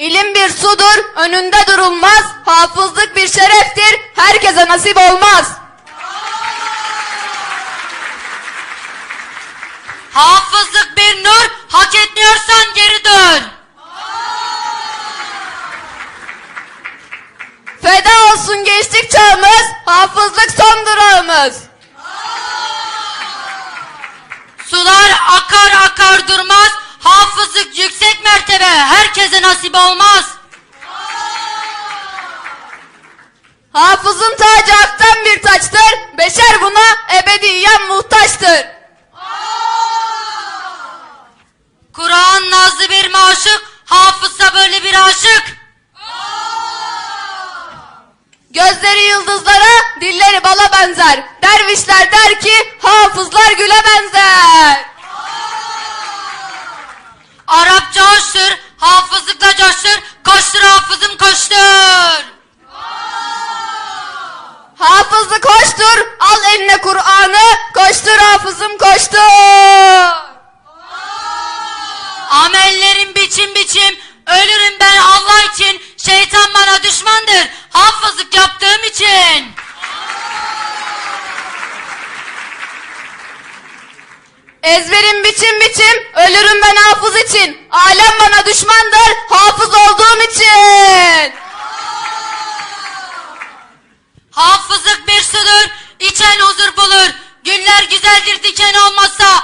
İlim bir sudur, önünde durulmaz. Hafızlık bir şereftir, herkese nasip olmaz. Hafızlık bir nur, hak etmiyorsan geri dön. Feda olsun gençlik çağımız, hafızlık son mertebe, herkese nasip olmaz. Hafızın tacı haktan bir taçtır, beşer buna ebediyen muhtaçtır. Kur'an nazlı bir maşık, hafızsa böyle bir aşık. Gözleri yıldızlara, dilleri bala benzer. Dervişler der ki, hafızlar güle benzer. Arapça hoştur, hafızlıkla coştur, koştur hafızım koştur. Hoştur, al eline Kur'an'ı, koştur hafızım koştur. Amellerim biçim biçim, ölürüm ben Allah için, şeytan bana düşmandır, hafızlık yaptığım için. Ezberim biçim biçim, ölürüm ben hafız için. Alem bana düşmandır, hafız olduğum için. Hafızlık diken olmazsa,